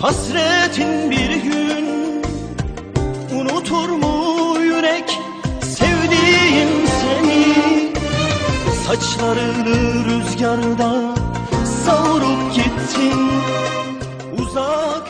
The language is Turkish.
Hasretin bir gün Unutur mu yürek sevdiğim seni? Saçlarını rüzgarda savurup gittin Uzak